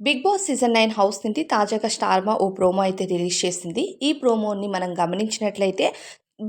Big boss season nine house నుండి తాజాగా స్టార్మా ఓ ప్రోమో అయితే రిలీజ్ చేసింది. ఈ ప్రోమోని మనం గమనించినట్లయితే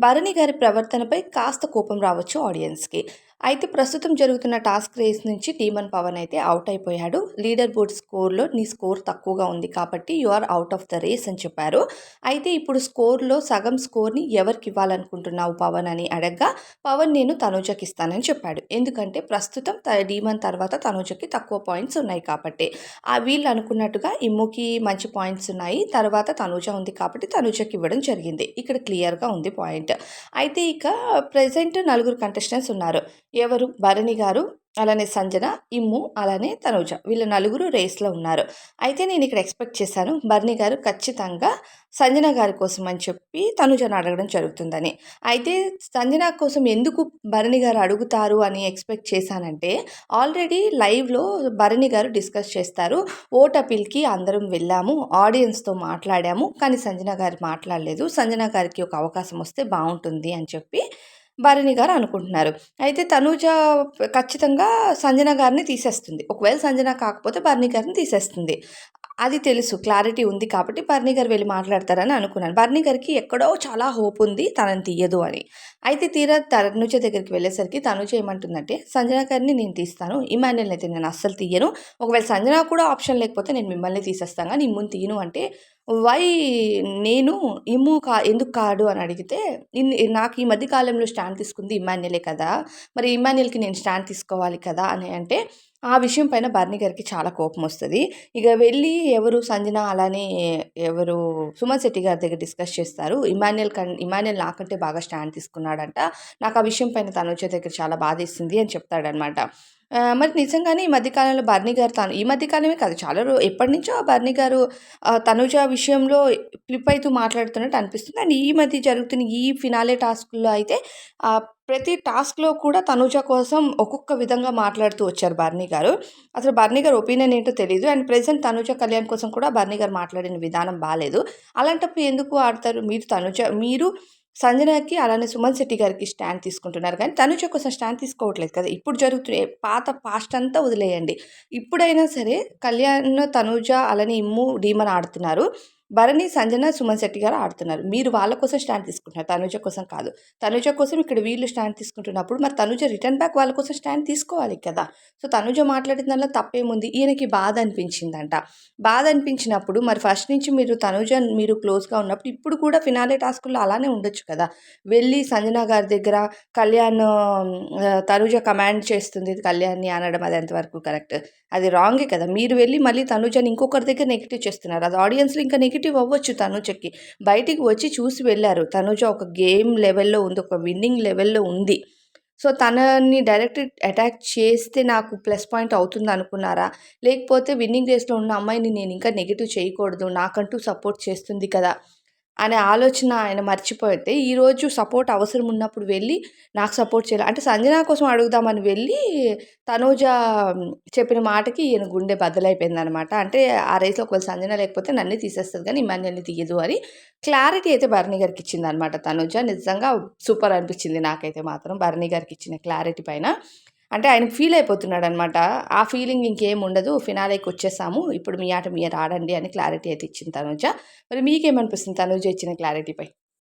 భరణి గారి ప్రవర్తనపై కాస్త కోపం రావచ్చు ఆడియన్స్కి. అయితే ప్రస్తుతం జరుగుతున్న టాస్క్ రేస్ నుంచి టీమన్ పవన్ అయితే అవుట్ అయిపోయాడు. లీడర్ బోర్డ్ స్కోర్లో నీ స్కోర్ తక్కువగా ఉంది కాబట్టి you are out of the race అని చెప్పారు. అయితే ఇప్పుడు స్కోర్లో సగం స్కోర్ని ఎవరికి ఇవ్వాలనుకుంటున్నావు పవన్ అని అడగ్గా పవన్ నేను తనూజకి ఇస్తానని చెప్పాడు. ఎందుకంటే ప్రస్తుతం త- డీమన్ తర్వాత తనూజకి తక్కువ పాయింట్స్ ఉన్నాయి కాబట్టి. ఆ వీళ్ళు అనుకున్నట్టుగా ఇమ్ముకి మంచి పాయింట్స్ ఉన్నాయి. తర్వాత తనూజ ఉంది కాబట్టి తనూజకి ఇవ్వడం జరిగింది. ఇక్కడ క్లియర్గా ఉంది పాయింట్. అయితే ఇక ప్రజెంట్ నలుగురు కంటెస్టెంట్స్ ఉన్నారు. ఎవరు? భరణి గారు అలానే సంజన ఇమ్ము అలానే తనూజ. వీళ్ళు నలుగురు రేస్లో ఉన్నారు. అయితే నేను ఇక్కడ ఎక్స్పెక్ట్ చేశాను భరణి గారు ఖచ్చితంగా సంజన గారి కోసం అని చెప్పి తనుజను అడగడం జరుగుతుందని. అయితే సంజన కోసం ఎందుకు భరణి గారు అడుగుతారు అని ఎక్స్పెక్ట్ చేశానంటే ఆల్రెడీ లైవ్లో భరణి గారు డిస్కస్ చేస్తారు ఓట్ అపీల్కి అందరం వెళ్ళాము ఆడియన్స్తో మాట్లాడాము కానీ సంజన గారు మాట్లాడలేదు సంజన గారికి ఒక అవకాశం వస్తే బాగుంటుంది అని చెప్పి భరణి గారు అనుకుంటున్నారు. అయితే తనూజ ఖచ్చితంగా సంజన గారిని తీసేస్తుంది. ఒకవేళ సంజన కాకపోతే భరణి గారిని తీసేస్తుంది. అది తెలుసు క్లారిటీ ఉంది కాబట్టి భరణి గారు వెళ్ళి మాట్లాడతారని అనుకున్నాను. భరణి గారికి ఎక్కడో చాలా హోప్ ఉంది తనని తీయదు అని. అయితే తీరా తనుజ దగ్గరికి వెళ్ళేసరికి తనుజ ఏమంటుందంటే సంజన గారిని నేను తీస్తాను ఇమాన్యుల్ని అయితే నేను అస్సలు తీయను. ఒకవేళ సంజన కూడా ఆప్షన్ లేకపోతే నేను మిమ్మల్ని తీసేస్తాను కానీ ముందు తీయను అంటే వై నేను ఇమ్ము కా ఎందుకు కాడు అని అడిగితే నాకు ఈ మధ్య కాలంలో స్టాండ్ తీసుకుంది ఇమాన్యులే కదా మరి ఇమాన్యుల్కి నేను స్టాండ్ తీసుకోవాలి కదా అని అంటే ఆ విషయం పైన బర్ని గారికి చాలా కోపం వస్తుంది. ఇక వెళ్ళి ఎవరు సంజన అలానే ఎవరు సుమన్ శెట్టి గారి దగ్గర డిస్కస్ చేస్తారు. ఇమాన్యుల్ కన్ ఇమాన్యుల్ నాకంటే బాగా స్టాండ్ తీసుకున్నాడంట. నాకు ఆ విషయం పైన తను వచ్చే దగ్గర చాలా బాధేస్తుంది అని చెప్తాడనమాట. మరి నిజంగానే ఈ మధ్యకాలంలో బర్నీ గారు తను ఈ మధ్యకాలమే కాదు చాలా రో ఎప్పటి నుంచో ఆ బర్నీ గారు తనుజ విషయంలో ఫ్లిప్ అవుతూ మాట్లాడుతున్నట్టు అనిపిస్తుంది. అండ్ ఈ మధ్య జరుగుతున్న ఈ ఫినాలే టాస్క్లో అయితే ప్రతి టాస్క్లో కూడా తనుజ కోసం ఒక్కొక్క విధంగా మాట్లాడుతూ వచ్చారు బర్నీ గారు. అసలు బర్నీ గారు ఒపీనియన్ ఏంటో తెలియదు అండ్ ప్రెసెంట్ తనుజ కళ్యాణ్ కోసం కూడా బర్నీ గారు మాట్లాడిన విధానం బాగాలేదు అలాంటప్పుడు ఎందుకు ఆడతారు మీరు తనుజ మీరు సంజనకి అలానే సుమన్ శెట్టి గారికి స్టాండ్ తీసుకుంటున్నారు. కానీ తనుజ కోసం స్టాండ్ తీసుకోవట్లేదు కదా. ఇప్పుడు జరుగుతున్న పాత పాస్ట్ అంతా వదిలేయండి. ఇప్పుడైనా సరే కళ్యాణ్ తనుజ అలానే ఇమ్ము డీమన్ ఆడుతున్నారు. భరణి సంజన సుమన్ శెట్టి గారు ఆడుతున్నారు. మీరు వాళ్ళ కోసం స్టాండ్ తీసుకుంటున్నారు. తనుజ కోసం కాదు. తనుజ కోసం ఇక్కడ వీళ్ళు స్టాండ్ తీసుకుంటున్నప్పుడు మరి తనుజ రిటర్న్ బ్యాక్ వాళ్ళ కోసం స్టాండ్ తీసుకోవాలి కదా. సో తనుజ మాట్లాడిన దానిలో తప్పేముంది? ఈయనకి బాధ అనిపించిందంట. బాధ అనిపించినప్పుడు మరి ఫస్ట్ నుంచి మీరు తనుజ మీరు క్లోజ్గా ఉన్నప్పుడు ఇప్పుడు కూడా ఫినాలే టాస్కుల్లో అలానే ఉండొచ్చు కదా. వెళ్ళి సంజన గారి దగ్గర కళ్యాణ్ తనుజ కమాండ్ చేస్తుంది కళ్యాణ్ని అనడం అది ఎంతవరకు కరెక్ట్? అది రాంగే కదా. మీరు వెళ్ళి మళ్ళీ తనుజని ఇంకొకరి దగ్గర నెగిటివ్ చేస్తున్నారు. అది ఆడియన్స్లో ఇంకా నెగిటివ్ నెగిటివ్ అవ్వచ్చు తనుజకి. బయటికి వచ్చి చూసి వెళ్ళారు. తనుజ ఒక గేమ్ లెవెల్లో ఉంది ఒక విన్నింగ్ లెవెల్లో ఉంది. సో తనని డైరెక్ట్ అటాక్ చేస్తే నాకు ప్లస్ పాయింట్ అవుతుంది అనుకున్నారా? లేకపోతే విన్నింగ్ రేస్లో ఉన్న అమ్మాయిని నేను ఇంకా నెగిటివ్ చేయకూడదు నాకంటూ సపోర్ట్ చేస్తుంది కదా? అనే ఆలోచన ఆయన మర్చిపోతే ఈరోజు సపోర్ట్ అవసరం ఉన్నప్పుడు వెళ్ళి నాకు సపోర్ట్ చేయాలి. అంటే సంజన కోసం అడుగుదామని వెళ్ళి తనూజ చెప్పిన మాటకి ఈయన గుండె బద్దలైపోయింది అనమాట అంటే ఆ రేస్లో ఒకవేళ సంజన లేకపోతే నన్ను తీసేస్తుంది కానీ ఇమాన్యుల్ని తీయదు అని క్లారిటీ అయితే భరణి గారికి ఇచ్చింది అనమాట తనూజ. నిజంగా సూపర్ అనిపించింది నాకైతే మాత్రం భరణి గారికి ఇచ్చిన క్లారిటీ పైన. అంటే ఆయన ఫీల్ అయిపోతున్నాడు అనమాట ఆ ఫీలింగ్ ఇంకేం ఉండదు ఫినాలేకి వచ్చేసాము. ఇప్పుడు మీ ఆట మీరు ఆడండి అని క్లారిటీ అయితే ఇచ్చింది తనుజ. మరి మీకేమనిపిస్తుంది తనుజ ఇచ్చిన క్లారిటీపై